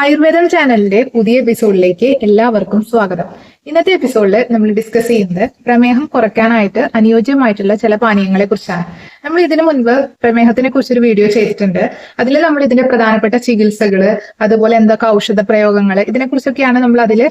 ആയുർവേദം ചാനലിന്റെ പുതിയ എപ്പിസോഡിലേക്ക് എല്ലാവർക്കും സ്വാഗതം. ഇന്നത്തെ എപ്പിസോഡിൽ നമ്മൾ ഡിസ്കസ് ചെയ്യുന്നത് പ്രമേഹം കുറയ്ക്കാനായിട്ട് അനുയോജ്യമായിട്ടുള്ള ചില പാനീയങ്ങളെ കുറിച്ചാണ്. നമ്മൾ ഇതിനു മുൻപ് പ്രമേഹത്തിനെ കുറിച്ചൊരു വീഡിയോ ചെയ്തിട്ടുണ്ട്. അതിൽ നമ്മൾ ഇതിന്റെ പ്രധാനപ്പെട്ട ചികിത്സകൾ അതുപോലെ എന്തൊക്കെ ഔഷധ പ്രയോഗങ്ങൾ ഇതിനെക്കുറിച്ചൊക്കെയാണ് നമ്മൾ അതിൽ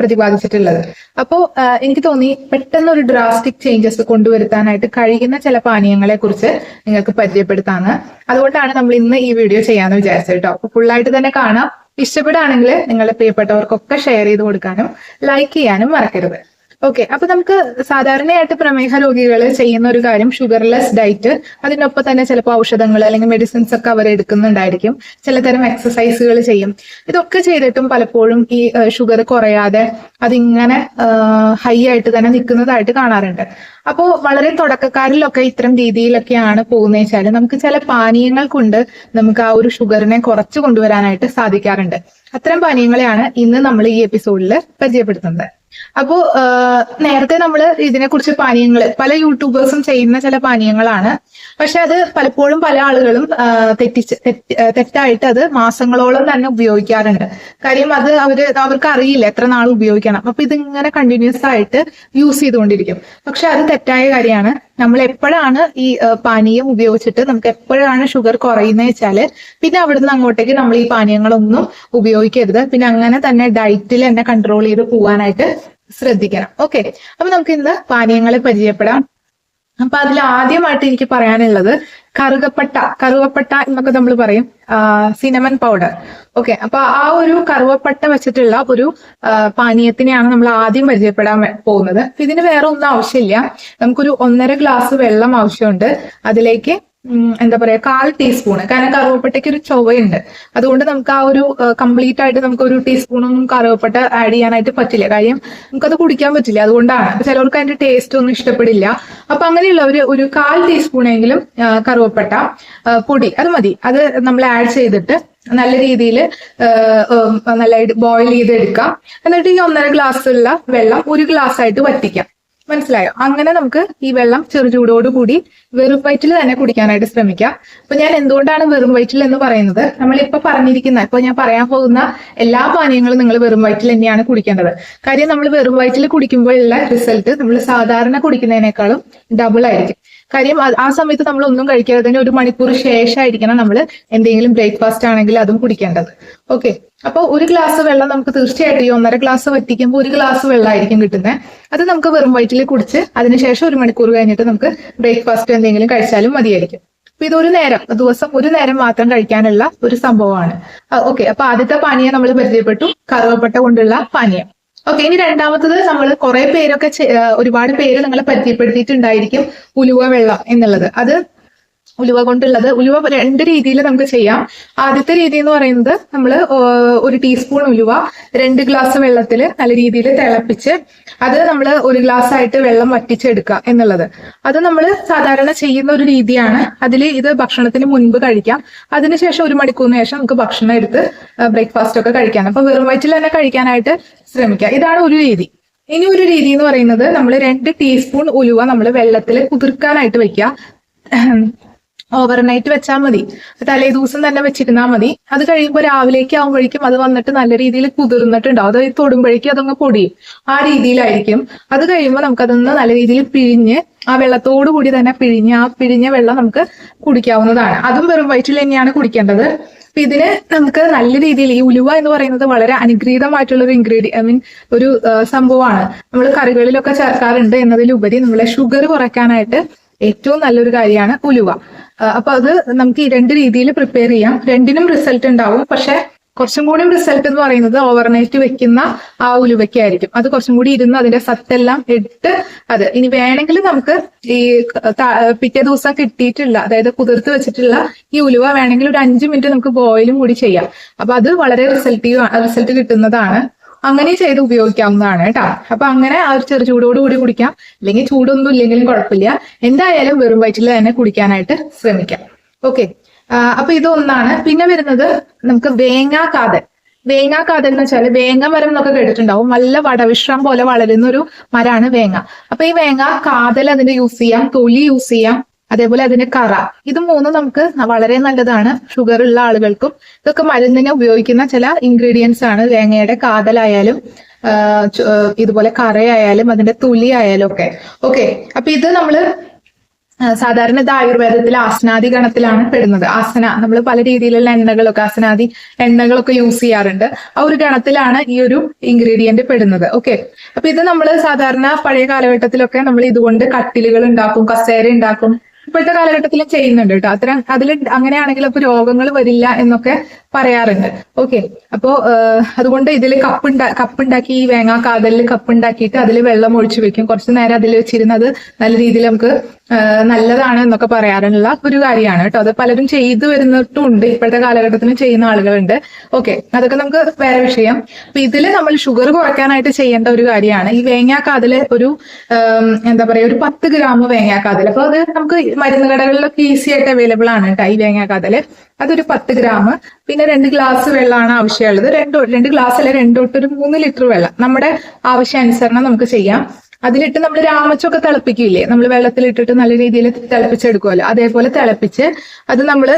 പ്രതിപാദിച്ചിട്ടുള്ളത്. അപ്പോൾ എനിക്ക് തോന്നി പെട്ടെന്ന് ഒരു ഡ്രാസ്റ്റിക് ചേഞ്ചസ് കൊണ്ടുവരുത്താനായിട്ട് കഴിയുന്ന ചില പാനീയങ്ങളെ കുറിച്ച് നിങ്ങൾക്ക് പരിചയപ്പെടുത്താന്ന്. അതുകൊണ്ടാണ് നമ്മൾ ഇന്ന് ഈ വീഡിയോ ചെയ്യാന്ന് വിചാരിച്ചത് കേട്ടോ. അപ്പൊ ഫുള്ളായിട്ട് തന്നെ കാണാം. ഇഷ്ടപ്പെടുകയാണെങ്കിൽ നിങ്ങളുടെ പ്രിയപ്പെട്ടവർക്കൊക്കെ ഷെയർ ചെയ്ത് കൊടുക്കാനും ലൈക്ക് ചെയ്യാനും മറക്കരുത്. ഓക്കെ അപ്പൊ നമുക്ക് സാധാരണയായിട്ട് പ്രമേഹ രോഗികൾ ചെയ്യുന്ന ഒരു കാര്യം ഷുഗർലെസ് ഡയറ്റ് അതിനൊപ്പം തന്നെ ചിലപ്പോൾ ഔഷധങ്ങൾ അല്ലെങ്കിൽ മെഡിസിൻസ് ഒക്കെ അവർ എടുക്കുന്നുണ്ടായിരിക്കും. ചിലതരം എക്സസൈസുകൾ ചെയ്യും. ഇതൊക്കെ ചെയ്തിട്ടും പലപ്പോഴും ഈ ഷുഗർ കുറയാതെ അതിങ്ങനെ ഹൈ ആയിട്ട് തന്നെ നിൽക്കുന്നതായിട്ട് കാണാറുണ്ട്. അപ്പോൾ വളരെ തുടക്കക്കാരിലൊക്കെ ഇത്തരം രീതിയിലൊക്കെയാണ് പോകുന്നത് വെച്ചാൽ നമുക്ക് ചില പാനീയങ്ങൾ കൊണ്ട് നമുക്ക് ആ ഒരു ഷുഗറിനെ കുറച്ച് കൊണ്ടുവരാനായിട്ട് സാധിക്കാറുണ്ട്. അത്തരം പാനീയങ്ങളെയാണ് ഇന്ന് നമ്മൾ ഈ എപ്പിസോഡിൽ പരിചയപ്പെടുത്തുന്നത്. അപ്പോ നേരത്തെ നമ്മൾ ഇതിനെക്കുറിച്ച് പാനീയങ്ങൾ പല യൂട്യൂബേഴ്സും ചെയ്യുന്ന ചില പാനീയങ്ങളാണ്. പക്ഷെ അത് പലപ്പോഴും പല ആളുകളും തെറ്റിച്ച് തെറ്റായിട്ട് അത് മാസങ്ങളോളം തന്നെ ഉപയോഗിക്കാറുണ്ട്. കാര്യം അത് അവർ അവർക്ക് അറിയില്ല എത്ര നാൾ ഉപയോഗിക്കണം. അപ്പൊ ഇതിങ്ങനെ കണ്ടിന്യൂസ് ആയിട്ട് യൂസ് ചെയ്തുകൊണ്ടിരിക്കും. പക്ഷെ അത് തെറ്റായ കാര്യമാണ്. നമ്മൾ എപ്പോഴാണ് ഈ പാനീയം ഉപയോഗിച്ചിട്ട് നമുക്ക് എപ്പോഴാണ് ഷുഗർ കുറയുന്നത് വെച്ചാൽ പിന്നെ അവിടുന്ന് അങ്ങോട്ടേക്ക് നമ്മൾ ഈ പാനീയങ്ങളൊന്നും ഉപയോഗിക്കരുത്. പിന്നെ അങ്ങനെ തന്നെ ഡയറ്റിൽ തന്നെ കൺട്രോൾ ചെയ്ത് പോകാനായിട്ട് ശ്രദ്ധിക്കണം. ഓക്കെ അപ്പൊ നമുക്ക് ഇന്ന് പാനീയങ്ങളെ പരിചയപ്പെടാം. അപ്പൊ അതിൽ ആദ്യമായിട്ട് എനിക്ക് പറയാനുള്ളത് കറുകപ്പട്ട കറുവപ്പട്ട എന്നൊക്കെ നമ്മൾ പറയും. സിനമൻ പൗഡർ ഓക്കെ അപ്പൊ ആ ഒരു കറുവപ്പട്ട വെച്ചിട്ടുള്ള ഒരു പാനീയത്തിനെയാണ് നമ്മൾ ആദ്യം പരിചയപ്പെടാൻ പോകുന്നത്. ഇതിന് വേറെ ഒന്നും ആവശ്യമില്ല. നമുക്കൊരു ഒന്നര ഗ്ലാസ് വെള്ളം ആവശ്യമുണ്ട്. അതിലേക്ക് എന്താ പറയാ കാൽ ടീസ്പൂൺ കാരണം കറുവപ്പട്ടയ്ക്ക് ഒരു ചൊവ്വയുണ്ട് അതുകൊണ്ട് നമുക്ക് ആ ഒരു കംപ്ലീറ്റ് ആയിട്ട് നമുക്ക് ഒരു ടീസ്പൂണൊന്നും കറുവപ്പട്ട ആഡ് ചെയ്യാനായിട്ട് പറ്റില്ല. കാര്യം നമുക്കത് കുടിക്കാൻ പറ്റില്ല. അതുകൊണ്ടാണ്. ചിലവർക്ക് അതിന്റെ ടേസ്റ്റ് ഒന്നും ഇഷ്ടപ്പെടില്ല. അപ്പൊ അങ്ങനെയുള്ളവർ ഒരു കാൽ ടീസ്പൂണെങ്കിലും കറുവപ്പട്ട പൊടി അത് മതി. അത് നമ്മൾ ആഡ് ചെയ്തിട്ട് നല്ല രീതിയിൽ നല്ലതായിട്ട് ബോയിൽ ചെയ്തെടുക്കാം. എന്നിട്ട് ഈ ഒന്നര ഗ്ലാസ് ഉള്ള വെള്ളം ഒരു ഗ്ലാസ് ആയിട്ട് വറ്റിക്കാം. മനസ്സിലായോ? അങ്ങനെ നമുക്ക് ഈ വെള്ളം ചെറു ചൂടോടുകൂടി വെറും വയറ്റിൽ തന്നെ കുടിക്കാനായിട്ട് ശ്രമിക്കാം. അപ്പൊ ഞാൻ എന്തുകൊണ്ടാണ് വെറും വയറ്റിൽ എന്ന് പറയുന്നത്? നമ്മളിപ്പോ പറഞ്ഞിരിക്കുന്ന ഇപ്പൊ ഞാൻ പറയാൻ പോകുന്ന എല്ലാ പാനീയങ്ങളും നിങ്ങൾ വെറും വയറ്റിൽ തന്നെയാണ് കുടിക്കേണ്ടത്. കാര്യം നമ്മൾ വെറും വയറ്റിൽ കുടിക്കുമ്പോഴുള്ള റിസൾട്ട് നമ്മൾ സാധാരണ കുടിക്കുന്നതിനേക്കാളും ഡബിൾ ആയിരിക്കും. കാര്യം ആ സമയത്ത് നമ്മൾ ഒന്നും കഴിക്കാതെ തന്നെ ഒരു മണിക്കൂർ ശേഷമായിരിക്കണം നമ്മൾ എന്തെങ്കിലും ബ്രേക്ക്ഫാസ്റ്റ് ആണെങ്കിൽ അതും കുടിക്കേണ്ടത്. ഓക്കെ. അപ്പോൾ ഒരു ഗ്ലാസ് വെള്ളം നമുക്ക് തീർച്ചയായിട്ടും ഈ ഒന്നര ഗ്ലാസ് വറ്റിക്കുമ്പോൾ ഒരു ഗ്ലാസ് വെള്ളമായിരിക്കും കിട്ടുന്നത് അത് നമുക്ക് വെറും വയറ്റിൽ കുടിച്ച് അതിനുശേഷം ഒരു മണിക്കൂർ കഴിഞ്ഞിട്ട് നമുക്ക് ബ്രേക്ക്ഫാസ്റ്റ് എന്തെങ്കിലും കഴിച്ചാലും മതിയായിരിക്കും. അപ്പൊ ഇതൊരു നേരം ദിവസം ഒരു നേരം മാത്രം കഴിക്കാനുള്ള ഒരു സംഭവമാണ്. ഓക്കെ. അപ്പൊ ആദ്യത്തെ പാനീയം നമ്മൾ പരിചയപ്പെട്ടു. കറുവപ്പട്ട കൊണ്ടുള്ള പാനീയം. ഓക്കെ ഇനി രണ്ടാമത്തത് നമ്മൾ കുറെ പേരൊക്കെ ഒരുപാട് പേര് നിങ്ങളെ പരിചയപ്പെടുത്തിയിട്ടുണ്ടായിരിക്കും ഉലുവ വെള്ളം എന്നുള്ളത്. അത് ഉലുവ കൊണ്ടുള്ളത്. ഉലുവ രണ്ട് രീതിയിൽ നമുക്ക് ചെയ്യാം. ആദ്യത്തെ രീതി എന്ന് പറയുന്നത് നമ്മൾ ഒരു ടീസ്പൂൺ ഉലുവ രണ്ട് ഗ്ലാസ് വെള്ളത്തിൽ നല്ല രീതിയിൽ തിളപ്പിച്ച് അത് നമ്മൾ ഒരു ഗ്ലാസ് ആയിട്ട് വെള്ളം വറ്റിച്ചെടുക്കുക എന്നുള്ളത്. അത് നമ്മൾ സാധാരണ ചെയ്യുന്ന ഒരു രീതിയാണ്. അതിൽ ഇത് ഭക്ഷണത്തിന് മുൻപ് കഴിക്കാം. അതിനുശേഷം ഒരു മണിക്കൂറിന് ശേഷം നമുക്ക് ഭക്ഷണം എടുത്ത് ബ്രേക്ക്ഫാസ്റ്റ് ഒക്കെ കഴിക്കാം അപ്പൊ വെറും വയറ്റിൽ തന്നെ കഴിക്കാനായിട്ട് ശ്രമിക്കുക ഇതാണ് ഒരു രീതി. ഇനി ഒരു രീതി എന്ന് പറയുന്നത് നമ്മൾ രണ്ട് ടീസ്പൂൺ ഉലുവ നമ്മൾ വെള്ളത്തിൽ കുതിർക്കാനായിട്ട് വെക്കുക. ഓവർനൈറ്റ് വെച്ചാൽ മതി. തലേ ദിവസം തന്നെ വെച്ചിരുന്നാൽ മതി. അത് കഴിയുമ്പോൾ രാവിലേക്ക് ആകുമ്പോഴേക്കും അത് വന്നിട്ട് നല്ല രീതിയിൽ കുതിർന്നിട്ടുണ്ടാവും. അത് തൊടുമ്പോഴേക്കും അതങ്ങ് പൊടിയും. ആ രീതിയിലായിരിക്കും. അത് കഴിയുമ്പോൾ നമുക്കതൊന്ന് നല്ല രീതിയിൽ പിഴിഞ്ഞ് ആ വെള്ളത്തോടു കൂടി തന്നെ പിഴിഞ്ഞ് ആ പിഴിഞ്ഞ വെള്ളം നമുക്ക് കുടിക്കാവുന്നതാണ്. അതും വെറും വയറ്റിൽ തന്നെയാണ് കുടിക്കേണ്ടത്. അപ്പൊ ഇതിന് നമുക്ക് നല്ല രീതിയിൽ ഈ ഉലുവ എന്ന് പറയുന്നത് വളരെ അനുഗ്രഹീതമായിട്ടുള്ള ഒരു ഇൻഗ്രീഡിയ ഐ മീൻ ഒരു സംഭവമാണ്. നമ്മൾ കറികളിലൊക്കെ ചേർക്കാറുണ്ട് എന്നതിലുപരി നമ്മളെ ഷുഗർ കുറയ്ക്കാനായിട്ട് ഏറ്റവും നല്ലൊരു കാര്യമാണ് ഉലുവ. അപ്പൊ അത് നമുക്ക് ഈ രണ്ട് രീതിയിൽ പ്രിപ്പയർ ചെയ്യാം. രണ്ടിനും റിസൾട്ട് ഉണ്ടാവും. പക്ഷെ കുറച്ചും കൂടി റിസൾട്ട് എന്ന് പറയുന്നത് ഓവർനൈറ്റ് വെക്കുന്ന ആ ഉലുവയ്ക്കായിരിക്കും അത് കുറച്ചും കൂടി ഇരുന്ന് അതിന്റെ സത്തെല്ലാം എടുത്ത് അത് ഇനി വേണമെങ്കിൽ നമുക്ക് ഈ പിറ്റേ ദിവസം കിട്ടിയിട്ടുള്ള അതായത് കുതിർത്ത് വെച്ചിട്ടുള്ള ഈ ഉലുവ വേണമെങ്കിൽ ഒരു അഞ്ചു മിനിറ്റ് നമുക്ക് ബോയിലും കൂടി ചെയ്യാം. അപ്പൊ അത് വളരെ റിസൾട്ടീവ് റിസൾട്ട് കിട്ടുന്നതാണ്. അങ്ങനെ ചെയ്ത് ഉപയോഗിക്കാവുന്നതാണ് കേട്ടോ. അപ്പൊ അങ്ങനെ ആ ഒരു ചെറു ചൂടോട് കൂടി കുടിക്കാം. അല്ലെങ്കിൽ ചൂടൊന്നും ഇല്ലെങ്കിലും കുഴപ്പമില്ല. എന്തായാലും വെറും വയറ്റിൽ തന്നെ കുടിക്കാനായിട്ട് ശ്രമിക്കാം. ഓക്കെ. അപ്പൊ ഇതൊന്നാണ്. പിന്നെ വരുന്നത് നമുക്ക് വേങ്ങാ കാതൽ. വേങ്ങാ കാതൽ എന്ന് വെച്ചാൽ വേങ്ങ മരം എന്നൊക്കെ കേട്ടിട്ടുണ്ടാവും. നല്ല വടവിശ്രം പോലെ വളരുന്ന ഒരു മരമാണ് വേങ്ങ അപ്പൊ ഈ വേങ്ങ കാതൽ അതിന്റെ യൂസ് ചെയ്യാം. തൊലി യൂസ് ചെയ്യാം. അതേപോലെ അതിന് കറ. ഇത് മൂന്നും നമുക്ക് വളരെ നല്ലതാണ്. ഷുഗർ ഉള്ള ആളുകൾക്കും ഇതൊക്കെ മരുന്നിനെ ഉപയോഗിക്കുന്ന ചില ഇൻഗ്രീഡിയൻസ് ആണ്. തേങ്ങയുടെ കാതലായാലും ഇതുപോലെ കറയായാലും അതിന്റെ തുളി ആയാലും ഒക്കെ. ഓക്കെ അപ്പൊ ഇത് നമ്മൾ സാധാരണ ഇത് ആയുർവേദത്തിൽ ആസനാദി ഗണത്തിലാണ് പെടുന്നത്. ആസന നമ്മൾ പല രീതിയിലുള്ള എണ്ണകളൊക്കെ ആസനാദി എണ്ണകളൊക്കെ യൂസ് ചെയ്യാറുണ്ട്. ആ ഒരു ഗണത്തിലാണ് ഈ ഒരു ഇൻഗ്രീഡിയന്റ് പെടുന്നത്. ഓക്കെ അപ്പൊ ഇത് നമ്മൾ സാധാരണ പഴയ കാലഘട്ടത്തിലൊക്കെ നമ്മൾ ഇതുകൊണ്ട് കട്ടിലുകൾ ഉണ്ടാക്കും കസേര ഉണ്ടാക്കും. ഇപ്പോഴത്തെ കാലഘട്ടത്തിലും ചെയ്യുന്നുണ്ട് കേട്ടോ. അത്തരം അതിൽ അങ്ങനെയാണെങ്കിൽ അപ്പൊ രോഗങ്ങൾ വരില്ല എന്നൊക്കെ പറയാറുണ്ട്. ഓക്കെ അപ്പോ അതുകൊണ്ട് ഇതിൽ കപ്പ് കപ്പുണ്ടാക്കി ഈ വേങ്ങ കാതലിൽ കപ്പുണ്ടാക്കിയിട്ട് അതിൽ വെള്ളം ഒഴിച്ചു വെക്കും. കുറച്ച് നേരം അതിൽ വെച്ചിരുന്നത് നല്ല രീതിയിൽ നമുക്ക് നല്ലതാണ് എന്നൊക്കെ പറയാറുള്ള ഒരു കാര്യമാണ് കേട്ടോ. അത് പലരും ചെയ്തു വരുന്നിട്ടും ഉണ്ട്. ഇപ്പോഴത്തെ കാലഘട്ടത്തിലും ചെയ്യുന്ന ആളുകളുണ്ട്. ഓക്കെ അതൊക്കെ നമുക്ക് വേറെ വിഷയം. അപ്പൊ ഇതിൽ നമ്മൾ ഷുഗർ കുറയ്ക്കാനായിട്ട് ചെയ്യേണ്ട ഒരു കാര്യമാണ്. ഈ വേങ്ങാക്കാതിൽ ഒരു എന്താ പറയാ ഒരു പത്ത് ഗ്രാം വേങ്ങാക്കാതിൽ അപ്പൊ അത് നമുക്ക് മരുന്ന് കടകളിലൊക്കെ ഈസി ആയിട്ട് അവൈലബിൾ ആണ് കേട്ടോ ഈ വേങ്ങാക്കാതിൽ അതൊരു പത്ത് ഗ്രാം. രണ്ട് ഗ്ലാസ് വെള്ളമാണ് ആവശ്യമുള്ളത്. രണ്ട് രണ്ട് ഗ്ലാസ് അല്ലെ രണ്ട് തൊട്ട് ഒരു മൂന്ന് ലിറ്റർ വെള്ളം. നമ്മുടെ ആവശ്യാനുസരണം നമുക്ക് ചെയ്യാം. അതിലിട്ട് നമ്മൾ രാമച്ചൊക്കെ തിളപ്പിക്കില്ലേ? നമ്മൾ വെള്ളത്തിലിട്ടിട്ട് നല്ല രീതിയിൽ തിളപ്പിച്ചെടുക്കുമല്ലോ അതേപോലെ തിളപ്പിച്ച് അത് നമ്മൾ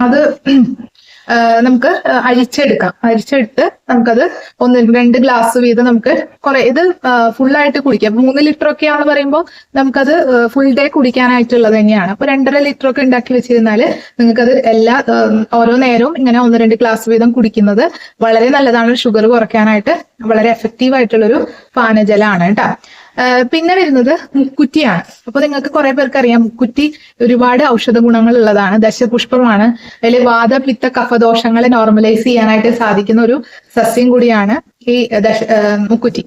അത് നമുക്ക് അരിച്ചെടുക്കാം. അരിച്ചെടുത്ത് നമുക്കത് ഒന്ന് രണ്ട് ഗ്ലാസ് വീതം നമുക്ക് കുറെ ഇത് ഫുള്ളായിട്ട് കുടിക്കാം. മൂന്ന് ലിറ്റർ ഒക്കെ ആണെന്ന് പറയുമ്പോൾ നമുക്കത് ഫുൾ ഡേ കുടിക്കാനായിട്ടുള്ളത് തന്നെയാണ്. അപ്പൊ രണ്ടര ലിറ്റർ ഒക്കെ ഉണ്ടാക്കി വെച്ചിരുന്നാൽ നിങ്ങൾക്കത് എല്ലാ ഓരോ നേരവും ഇങ്ങനെ ഒന്ന് രണ്ട് ഗ്ലാസ് വീതം കുടിക്കുന്നത് വളരെ നല്ലതാണ്. ഷുഗർ കുറയ്ക്കാനായിട്ട് വളരെ എഫക്റ്റീവ് ആയിട്ടുള്ളൊരു പാനജലമാണ് കേട്ടോ. പിന്നെ വരുന്നത് മുക്കുറ്റിയാണ്. അപ്പൊ നിങ്ങൾക്ക് കുറെ പേർക്ക് അറിയാം മുക്കുറ്റി ഒരുപാട് ഔഷധ ഗുണങ്ങൾ ഉള്ളതാണ് ദശപുഷ്പമാണ്. അതിൽ വാദപിത്ത കഫദോഷങ്ങളെ നോർമലൈസ് ചെയ്യാനായിട്ട് സാധിക്കുന്ന ഒരു സസ്യം കൂടിയാണ് ഈ ദശ മുക്കുറ്റി.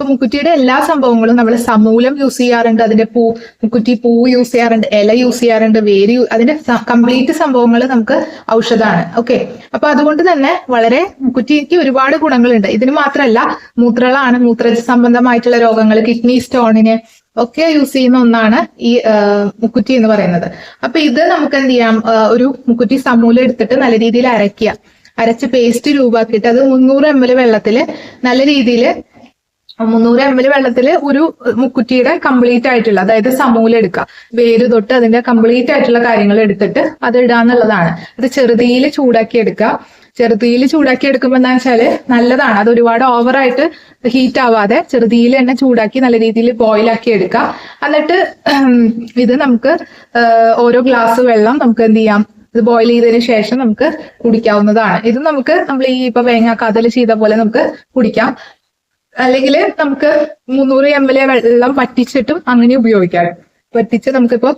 അപ്പൊ മുക്കുറ്റിയുടെ എല്ലാ സംഭവങ്ങളും നമ്മൾ സമൂലം യൂസ് ചെയ്യാറുണ്ട് അതിന്റെ പൂ മുക്കുറ്റി പൂ യൂസ് ചെയ്യാറുണ്ട് ഇല യൂസ് ചെയ്യാറുണ്ട് വേര് അതിന്റെ കംപ്ലീറ്റ് സംഭവങ്ങൾ നമുക്ക് ഔഷധമാണ് ഓക്കെ അപ്പൊ അതുകൊണ്ട് തന്നെ വളരെ മുക്കുറ്റിക്ക് ഒരുപാട് ഗുണങ്ങളുണ്ട്. ഇതിന് മാത്രമല്ല മൂത്രളാണ് മൂത്ര സംബന്ധമായിട്ടുള്ള രോഗങ്ങൾ കിഡ്നി സ്റ്റോണിന് ഒക്കെ യൂസ് ചെയ്യുന്ന ഒന്നാണ് ഈ മുക്കുറ്റി എന്ന് പറയുന്നത്. അപ്പൊ ഇത് നമുക്ക് എന്ത് ചെയ്യാം? ഒരു മുക്കുറ്റി സമൂലം എടുത്തിട്ട് നല്ല രീതിയിൽ അരയ്ക്കുക. അരച്ച് പേസ്റ്റ് രൂപാക്കിയിട്ട് അത് മുന്നൂറ് എം എൽ വെള്ളത്തിൽ നല്ല രീതിയിൽ മുന്നൂറ് എം എൽ വെള്ളത്തിൽ ഒരു മുക്കുറ്റിയുടെ കംപ്ലീറ്റ് ആയിട്ടുള്ള അതായത് സമൂല എടുക്കുക. വേര് തൊട്ട് അതിന്റെ കംപ്ലീറ്റ് ആയിട്ടുള്ള കാര്യങ്ങൾ എടുത്തിട്ട് അത് ഇടാന്നുള്ളതാണ് അത് ചെറുതീയിൽ ചൂടാക്കി എടുക്കുക. ചെറുതീയിൽ ചൂടാക്കി എടുക്കുമ്പോൾ എന്താ വെച്ചാൽ നല്ലതാണ്. അത് ഒരുപാട് ഓവറായിട്ട് ഹീറ്റ് ആവാതെ ചെറുതീയിൽ തന്നെ ചൂടാക്കി നല്ല രീതിയിൽ ബോയിൽ ആക്കി എടുക്കുക. എന്നിട്ട് ഇത് നമുക്ക് ഓരോ ഗ്ലാസ് വെള്ളം നമുക്ക് എന്ത് ചെയ്യാം? ഇത് ബോയിൽ ചെയ്തതിന് ശേഷം നമുക്ക് കുടിക്കാവുന്നതാണ്. ഇത് നമുക്ക് നമ്മൾ ഈ ഇപ്പൊ വേങ്ങ കതൽ ചെയ്ത പോലെ നമുക്ക് കുടിക്കാം. അല്ലെങ്കിൽ നമുക്ക് മുന്നൂറ് എം എൽ എ വെള്ളം വറ്റിച്ചിട്ടും അങ്ങനെ ഉപയോഗിക്കാം. വറ്റിച്ച് നമുക്കിപ്പോ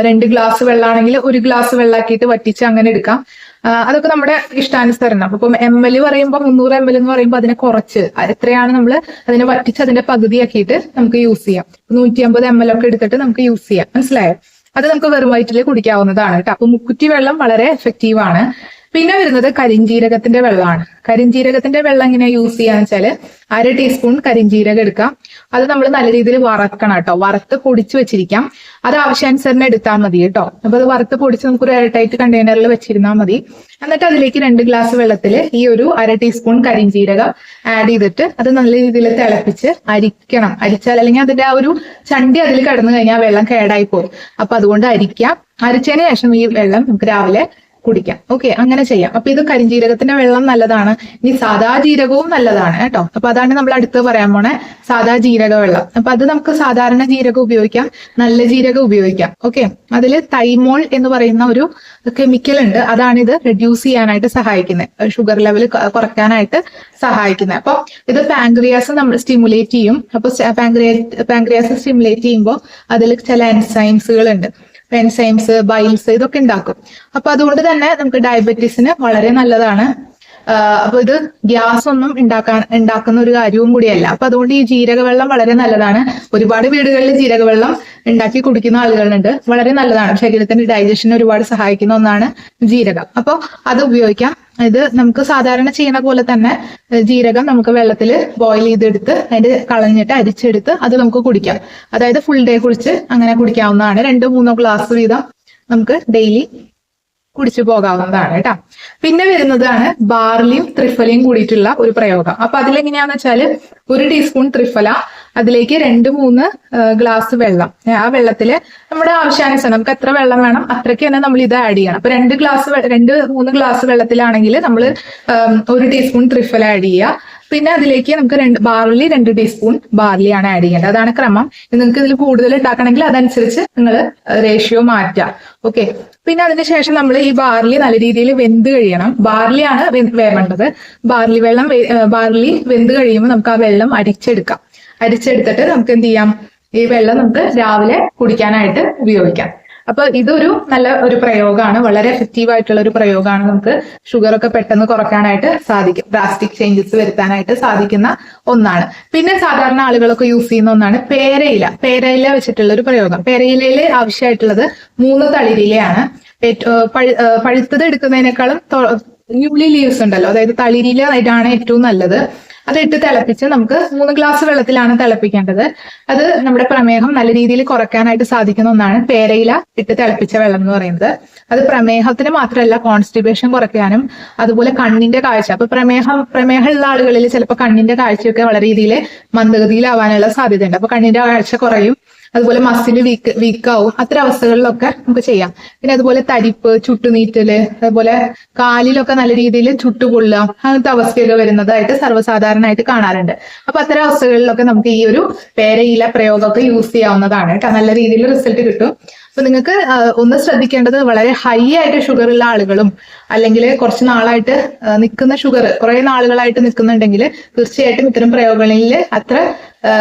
രണ്ട് ഗ്ലാസ് വെള്ളമാണെങ്കിൽ ഒരു ഗ്ലാസ് വെള്ളമാക്കിയിട്ട് വറ്റിച്ച് അങ്ങനെ എടുക്കാം. അതൊക്കെ നമ്മുടെ ഇഷ്ടാനുസരണം. അപ്പൊ എം എൽ പറയുമ്പോൾ മുന്നൂറ് എം എൽ എന്ന് പറയുമ്പോൾ അതിനെ കുറച്ച് എത്രയാണ് നമ്മൾ അതിനെ വറ്റിച്ച് അതിന്റെ പകുതിയാക്കിയിട്ട് നമുക്ക് യൂസ് ചെയ്യാം. നൂറ്റി അമ്പത് എം എൽ ഒക്കെ എടുത്തിട്ട് നമുക്ക് യൂസ് ചെയ്യാം. മനസ്സിലായോ? അത് നമുക്ക് വെറും കുടിക്കാവുന്നതാണ് കേട്ടോ. അപ്പൊ മുക്കുറ്റി വെള്ളം വളരെ എഫക്റ്റീവ് ആണ്. പിന്നെ വരുന്നത് കരിഞ്ജീരകത്തിന്റെ വെള്ളമാണ്. കരിഞ്ജീരകത്തിന്റെ വെള്ളം എങ്ങനെ യൂസ് ചെയ്യാന്ന് വെച്ചാൽ അര ടീസ്പൂൺ കരിഞ്ജീരകം എടുക്കാം. അത് നമ്മൾ നല്ല രീതിയിൽ വറക്കണം കേട്ടോ. വറുത്ത് പൊടിച്ച് വെച്ചിരിക്കാം. അത് ആവശ്യാനുസരണം എടുത്താൽ മതി കേട്ടോ. അപ്പൊ അത് വറുത്ത് പൊടിച്ച് നമുക്ക് ഒരു എയർടൈറ്റ് കണ്ടെയ്നറിൽ വെച്ചിരുന്നാൽ മതി. എന്നിട്ട് അതിലേക്ക് രണ്ട് ഗ്ലാസ് വെള്ളത്തിൽ ഈ ഒരു അര ടീസ്പൂൺ കരിഞ്ജീരകം ആഡ് ചെയ്തിട്ട് അത് നല്ല രീതിയിൽ തിളപ്പിച്ച് അരിക്കണം. അരിച്ചാൽ അല്ലെങ്കിൽ അതിന്റെ ആ ഒരു ചണ്ടി അതിൽ കടന്നു കഴിഞ്ഞാൽ വെള്ളം കേടായി പോകും അപ്പൊ അതുകൊണ്ട് അരിക്കാം. അരിച്ചതിന് ശേഷം ഈ വെള്ളം നമുക്ക് രാവിലെ കുടിക്കാം. ഓക്കെ അങ്ങനെ ചെയ്യാം. അപ്പൊ ഇത് കരിഞ്ജീരകത്തിന്റെ വെള്ളം നല്ലതാണ്. ഇനി സാദാ ജീരകവും നല്ലതാണ് കേട്ടോ. അപ്പൊ അതാണ് നമ്മൾ അടുത്ത് പറയാൻ പോണേ. സാദാ ജീരക വെള്ളം. അപ്പൊ അത് നമുക്ക് സാധാരണ ജീരകം ഉപയോഗിക്കാം. നല്ല ജീരകം ഉപയോഗിക്കാം. ഓക്കെ അതിൽ തൈമോൾ എന്ന് പറയുന്ന ഒരു കെമിക്കൽ ഉണ്ട്. അതാണ് ഇത് റെഡ്യൂസ് ചെയ്യാനായിട്ട് സഹായിക്കുന്നത് ഷുഗർ ലെവൽ കുറയ്ക്കാനായിട്ട് സഹായിക്കുന്നത് അപ്പൊ ഇത് പാങ്ക്രിയാസ് നമ്മൾ സ്റ്റിമുലേറ്റ് ചെയ്യും. അപ്പൊ പാങ്ക്രിയ പാങ്ക്രിയാസ് സ്റ്റിമുലേറ്റ് ചെയ്യുമ്പോൾ അതിൽ ചില എൻസൈംസുകൾ ഉണ്ട്. എൻസൈംസ് ബൈൽസ് ഇതൊക്കെ ഉണ്ടാക്കും. അപ്പൊ അതുകൊണ്ട് തന്നെ നമുക്ക് ഡയബറ്റീസിന് വളരെ നല്ലതാണ്. അപ്പൊ ഇത് ഗ്യാസ് ഒന്നും ഉണ്ടാക്കാൻ ഉണ്ടാക്കുന്ന ഒരു കാര്യവും കൂടിയല്ല. അപ്പൊ അതുകൊണ്ട് ഈ ജീരകവെള്ളം വളരെ നല്ലതാണ്. ഒരുപാട് വീടുകളിൽ ജീരകവെള്ളം ഉണ്ടാക്കി കുടിക്കുന്ന ആളുകളുണ്ട്. വളരെ നല്ലതാണ്. ശരീരത്തിന്റെ ഡൈജഷന് ഒരുപാട് സഹായിക്കുന്ന ഒന്നാണ് ജീരകം. അപ്പൊ അത് ഉപയോഗിക്കാം. ഇത് നമുക്ക് സാധാരണ ചെയ്യുന്ന പോലെ തന്നെ ജീരകം നമുക്ക് വെള്ളത്തിൽ ബോയിൽ ചെയ്തെടുത്ത് അതിന്റെ കളഞ്ഞിട്ട് അരിച്ചെടുത്ത് അത് നമുക്ക് കുടിക്കാം. അതായത് ഫുൾ ഡേ കുളിച്ച് അങ്ങനെ കുടിക്കാവുന്നതാണ്. രണ്ടോ മൂന്നോ ഗ്ലാസ് വീതം നമുക്ക് ഡെയിലി കുടിച്ചു പോകാവുന്നതാണ് കേട്ടോ. പിന്നെ വരുന്നതാണ് ബാർലിയും ത്രിഫലയും കൂടിയിട്ടുള്ള ഒരു പ്രയോഗം. അപ്പൊ അതിലെങ്ങനെയാന്ന് വെച്ചാൽ ഒരു ടീസ്പൂൺ ത്രിഫല അതിലേക്ക് രണ്ട് മൂന്ന് ഗ്ലാസ് വെള്ളം. ആ വെള്ളത്തിൽ നമ്മുടെ ആവശ്യാനുസരണം നമുക്ക് എത്ര വെള്ളം വേണം അത്രയ്ക്ക് തന്നെ നമ്മൾ ഇത് ആഡ് ചെയ്യണം. അപ്പൊ രണ്ട് ഗ്ലാസ് രണ്ട് മൂന്ന് ഗ്ലാസ് വെള്ളത്തിലാണെങ്കിൽ നമ്മൾ ഒരു ടീസ്പൂൺ ത്രിഫല ആഡ് ചെയ്യുക. പിന്നെ അതിലേക്ക് നമുക്ക് രണ്ട് ബാർലി രണ്ട് ടീസ്പൂൺ ബാർലിയാണ് ആഡ് ചെയ്യേണ്ടത്. അതാണ് ക്രമം. നിങ്ങൾക്ക് ഇതിൽ കൂടുതൽ ഉണ്ടാക്കണമെങ്കിൽ അതനുസരിച്ച് നിങ്ങൾ റേഷ്യോ മാറ്റുക. ഓക്കെ പിന്നെ അതിനുശേഷം നമ്മൾ ഈ ബാർലി നല്ല രീതിയിൽ വെന്ത് കഴിയണം. ബാർലിയാണ് വേണ്ടത് ബാർലി വെള്ളം ബാർലി വെന്ത് കഴിയുമ്പോൾ നമുക്ക് ആ വെള്ളം അരിച്ചെടുക്കാം അരിച്ചെടുത്തിട്ട് നമുക്ക് എന്ത് ചെയ്യാം? ഈ വെള്ളം നമുക്ക് രാവിലെ കുടിക്കാനായിട്ട് ഉപയോഗിക്കാം. അപ്പൊ ഇതൊരു നല്ല ഒരു പ്രയോഗമാണ്. വളരെ എഫക്റ്റീവ് ആയിട്ടുള്ള ഒരു പ്രയോഗമാണ് നമുക്ക് ഷുഗർ ഒക്കെ പെട്ടെന്ന് കുറയ്ക്കാനായിട്ട് സാധിക്കും. ഡ്രാസ്റ്റിക് ചേഞ്ചസ് വരുത്താനായിട്ട് സാധിക്കുന്ന ഒന്നാണ്. പിന്നെ സാധാരണ ആളുകളൊക്കെ യൂസ് ചെയ്യുന്ന ഒന്നാണ് പേരയില. പേരയില വെച്ചിട്ടുള്ള ഒരു പ്രയോഗം. പേരയിലയിൽ ആവശ്യമായിട്ടുള്ളത് മൂന്ന് തളിരിലയാണ് പഴുത്തത് എടുക്കുന്നതിനേക്കാളും ന്യൂലി ലീവ്സ് ഉണ്ടല്ലോ. അതായത് തളിരില ഇതാണ് ഏറ്റവും നല്ലത്. അത് ഇട്ട് തിളപ്പിച്ച് നമുക്ക് മൂന്ന് ഗ്ലാസ് വെള്ളത്തിലാണ് തിളപ്പിക്കേണ്ടത്. അത് നമ്മുടെ പ്രമേഹം നല്ല രീതിയിൽ കുറയ്ക്കാനായിട്ട് സാധിക്കുന്ന ഒന്നാണ് പേരയില ഇട്ട് തിളപ്പിച്ച വെള്ളം എന്ന് പറയുന്നത്. അത് പ്രമേഹത്തിന് മാത്രമല്ല കോൺസ്റ്റിബേഷൻ കുറയ്ക്കാനും അതുപോലെ കണ്ണിന്റെ കാഴ്ച. അപ്പൊ പ്രമേഹം പ്രമേഹമുള്ള ആളുകളിൽ ചിലപ്പോൾ കണ്ണിന്റെ കാഴ്ചയൊക്കെ വളരെ രീതിയിൽ മന്ദഗതിയിലാവാനുള്ള സാധ്യതയുണ്ട്. അപ്പൊ കണ്ണിന്റെ കാഴ്ച കുറയും അതുപോലെ മസിൽ വീക്ക് വീക്കാവും അത്തരം അവസ്ഥകളിലൊക്കെ നമുക്ക് ചെയ്യാം. പിന്നെ അതുപോലെ തരിപ്പ് ചുട്ടുനീറ്റൽ അതുപോലെ കാലിലൊക്കെ നല്ല രീതിയിൽ ചുട്ടുപൊള്ളുക അങ്ങനത്തെ അവസ്ഥയൊക്കെ വരുന്നതായിട്ട് സർവസാധാരണമായിട്ട് കാണാറുണ്ട്. അപ്പൊ അത്തരം അവസ്ഥകളിലൊക്കെ നമുക്ക് ഈ ഒരു പേരയില പ്രയോഗമൊക്കെ യൂസ് ചെയ്യാവുന്നതാണ് കേട്ടോ. നല്ല രീതിയിൽ റിസൾട്ട് കിട്ടും. അപ്പൊ നിങ്ങൾക്ക് ഒന്ന് ശ്രദ്ധിക്കേണ്ടത് വളരെ ഹൈ ആയിട്ട് ഷുഗർ ഉള്ള ആളുകളും അല്ലെങ്കിൽ കുറച്ച് നാളായിട്ട് നിൽക്കുന്ന ഷുഗർ കുറെ നാളുകളായിട്ട് നിൽക്കുന്നുണ്ടെങ്കിൽ തീർച്ചയായിട്ടും ഇത്തരം പ്രയോഗങ്ങളിൽ അത്ര ആ,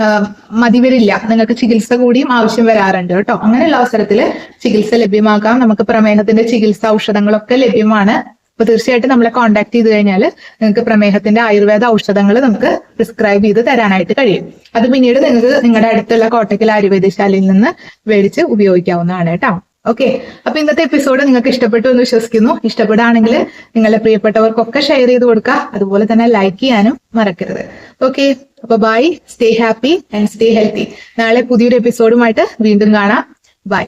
ആ, മതി വരില്ല നിങ്ങൾക്ക് ചികിത്സ കൂടിയും ആവശ്യം വരാറുണ്ട് കേട്ടോ. അങ്ങനെയുള്ള അവസരത്തിൽ ചികിത്സ ലഭ്യമാക്കാം. നമുക്ക് പ്രമേഹത്തിന്റെ ചികിത്സ ഔഷധങ്ങളൊക്കെ ലഭ്യമാണ്. അപ്പൊ തീർച്ചയായിട്ടും നമ്മളെ കോൺടാക്ട് ചെയ്ത് കഴിഞ്ഞാൽ നിങ്ങൾക്ക് പ്രമേഹത്തിന്റെ ആയുർവേദ ഔഷധങ്ങൾ നമുക്ക് പ്രിസ്ക്രൈബ് ചെയ്ത് തരാനായിട്ട് കഴിയും. അത് പിന്നീട് നിങ്ങൾക്ക് നിങ്ങളുടെ അടുത്തുള്ള കോട്ടക്കൽ ആയുർവേദശാലയിൽ നിന്ന് മേടിച്ച് ഉപയോഗിക്കാവുന്നതാണ് കേട്ടോ. ഓക്കെ അപ്പൊ ഇന്നത്തെ എപ്പിസോഡ് നിങ്ങൾക്ക് ഇഷ്ടപ്പെട്ടു എന്ന് വിശ്വസിക്കുന്നു. ഇഷ്ടപ്പെടുകയാണെങ്കിൽ നിങ്ങളുടെ പ്രിയപ്പെട്ടവർക്കൊക്കെ ഷെയർ ചെയ്ത് കൊടുക്കുക. അതുപോലെ തന്നെ ലൈക്ക് ചെയ്യാനും മറക്കരുത്. ഓക്കെ അപ്പൊ bye stay happy and stay healthy നാളെ പുതിയൊരു എപ്പിസോഡുമായിട്ട് വീണ്ടും കാണാം. ബൈ